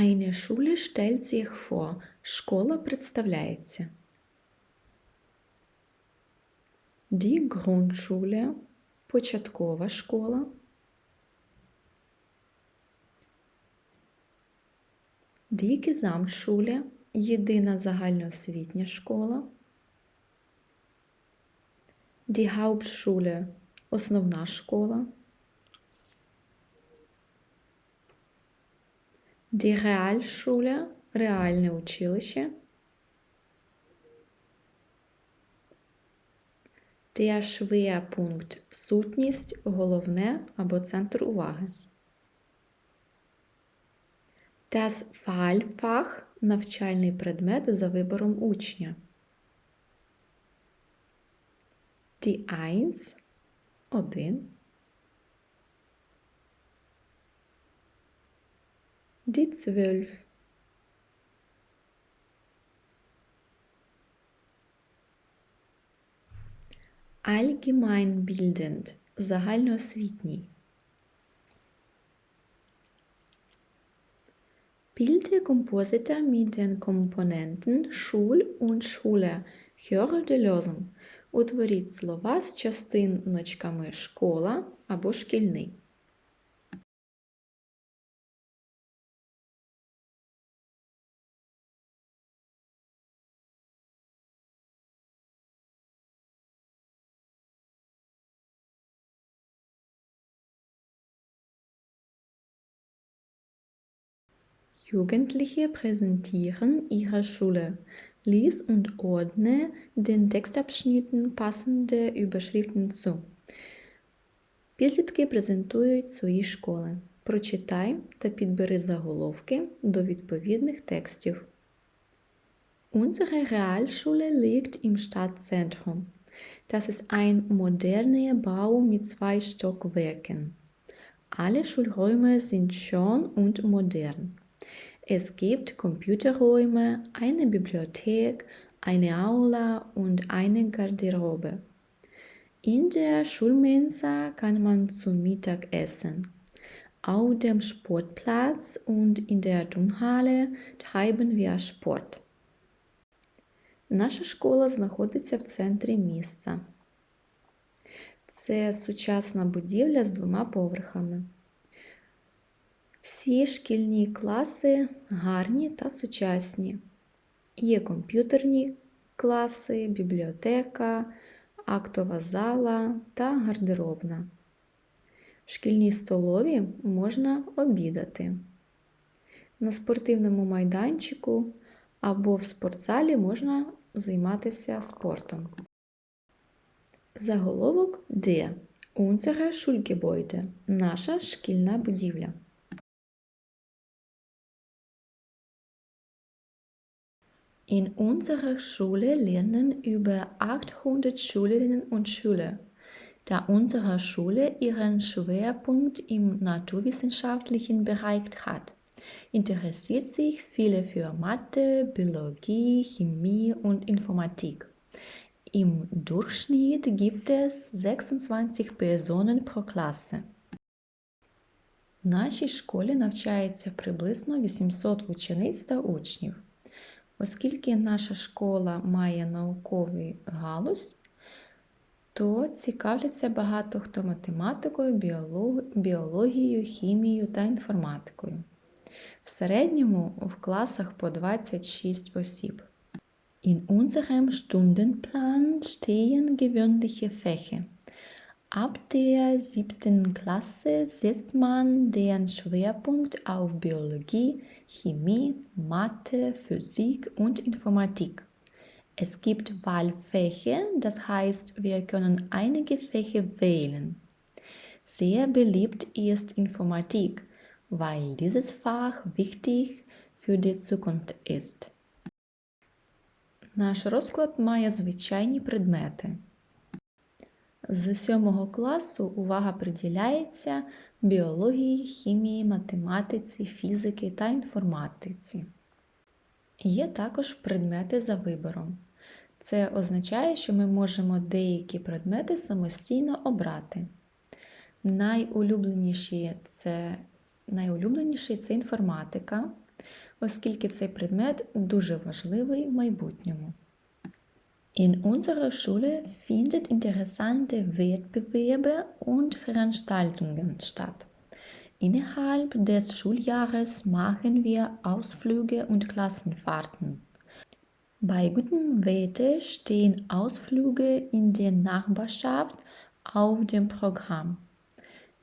Eine Schule stellt sich vor. Школа представляється. Die Grundschule – початкова школа. Die Gesamtschule – єдина загальноосвітня школа. Die Hauptschule – основна школа. Die Realschule – реальне училище. Der Schwerpunkt – сутність, головне або центр уваги. Das Wahlfach – навчальний предмет за вибором учня. Die Eins – один. Die Zwölf – Allgemeinbildend – загальноосвітній. Bilde Kompositor mit den Komponenten Schul und Schule. Höre die Lösung. Утворіть слова з частиночками школа або шкільний. Jugendliche präsentieren ihre Schule. Lies und ordne den Textabschnitten passende Überschriften zu. Підлітки презентують свої школи. Прочитай та підбери заголовки до відповідних текстів. Unsere Realschule liegt im Stadtzentrum. Das ist ein moderner Bau mit zwei Stockwerken. Alle Schulräume sind schön und modern. Es gibt Computerräume, eine Bibliothek, eine Aula und eine Garderobe. In der Schulmensa kann man zum Mittag essen. Auf dem Sportplatz und in der Turnhalle treiben wir Sport. Наша школа знаходиться в центрі міста. Це сучасна будівля з двома поверхами. Всі шкільні класи гарні та сучасні. Є комп'ютерні класи, бібліотека, актова зала та гардеробна. В шкільній столові можна обідати. На спортивному майданчику або в спортзалі можна займатися спортом. Заголовок Де Unsere Schulgebäude – наша шкільна будівля. In unserer Schule lernen über 800 Schülerinnen und Schüler. Da unsere Schule ihren Schwerpunkt im naturwissenschaftlichen Bereich hat, interessiert sich viele für Mathe, Biologie, Chemie und Informatik. Im Durchschnitt gibt es 26 Personen pro Klasse. В нашій школі навчається приблизно 800 учениць та учнів. Оскільки наша школа має науковий галузь, то цікавляться багато хто математикою, біологією, хімією та інформатикою. В середньому в класах по 26 осіб. In unserem Stundenplan stehen gewöhnliche Fächer. Ab der siebten Klasse setzt man den Schwerpunkt auf Biologie, Chemie, Mathe, Physik und Informatik. Es gibt Wahlfächer, das heißt, wir können einige Fächer wählen. Sehr beliebt ist Informatik, weil dieses Fach wichtig für die Zukunft ist. Наш розклад має звичайні предмети. З сьомого класу увага приділяється біології, хімії, математиці, фізики та інформатиці. Є також предмети за вибором. Це означає, що ми можемо деякі предмети самостійно обрати. Найулюбленіші це, найулюбленіший це інформатика, оскільки цей предмет дуже важливий в майбутньому. In unserer Schule findet interessante Wettbewerbe und Veranstaltungen statt. Innerhalb des Schuljahres machen wir Ausflüge und Klassenfahrten. Bei gutem Wetter stehen Ausflüge in der Nachbarschaft auf dem Programm.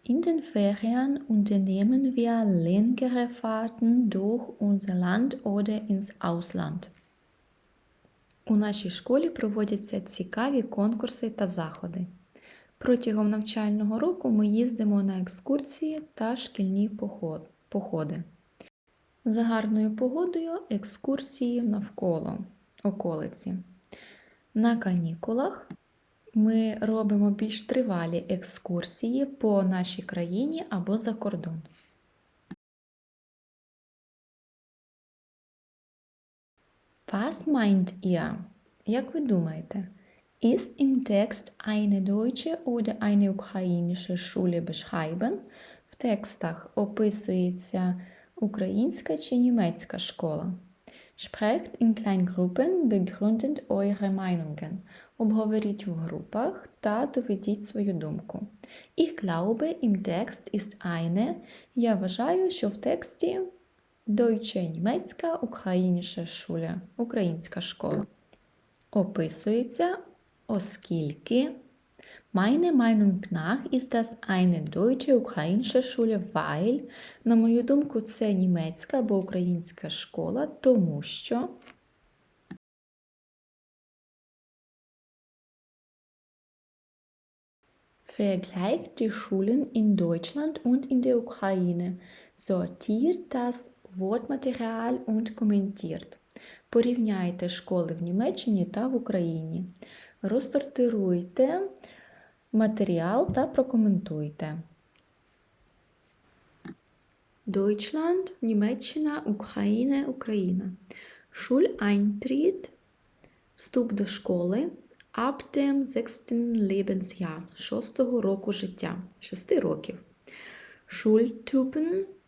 In den Ferien unternehmen wir längere Fahrten durch unser Land oder ins Ausland. У нашій школі проводяться цікаві конкурси та заходи. Протягом навчального року ми їздимо на екскурсії та шкільні походи. За гарною погодою екскурсії навколо околиці. На канікулах ми робимо більш тривалі екскурсії по нашій країні або за кордон. Was meint ihr? Як ви думаєте? Ist im Text eine deutsche oder eine ukrainische Schule beschreiben? В текстах описується українська чи німецька школа. Sprecht in Kleingruppen, begründet eure Meinungen. Обговоріть в групах та доведіть свою думку. Ich glaube, im Text ist eine. Я вважаю, що в тексті Deutsche українська шуля, українська школа. Описується, оскільки Meine Meinung nach ist das eine deutsche ukrainische Schule, weil, на мою думку, це німецька або українська школа, тому що Vergleicht die Schulen in Deutschland und in der Ukraine, sortiert das Wortmaterial und kommentiert. Порівняйте школи в Німеччині та в Україні. Розсортируйте матеріал та прокоментуйте. Deutschland, Німеччина, Україна, Україна. Schuleintritt – вступ до школи ab dem 6. Lebensjahr – 6 року життя, 6 років. Schultypen –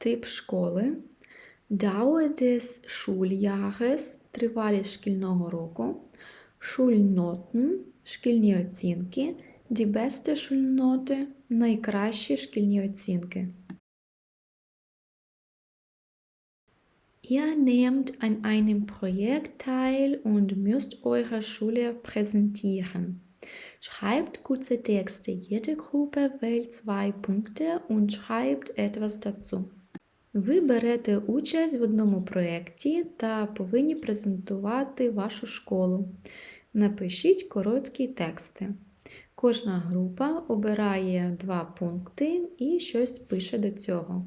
тип школи. Dauer des Schuljahres – тривалість шкільного року. Schulnoten – шкільні оцінки. Die beste Schulnote – найкращі шкільні оцінки. Ihr nehmt an einem Projekt teil und müsst eure Schule präsentieren. Schreibt kurze Texte. Jede Gruppe wählt zwei Punkte und schreibt etwas dazu. Ви берете участь в одному проєкті та повинні презентувати вашу школу. Напишіть короткі тексти. Кожна група обирає два пункти і щось пише до цього.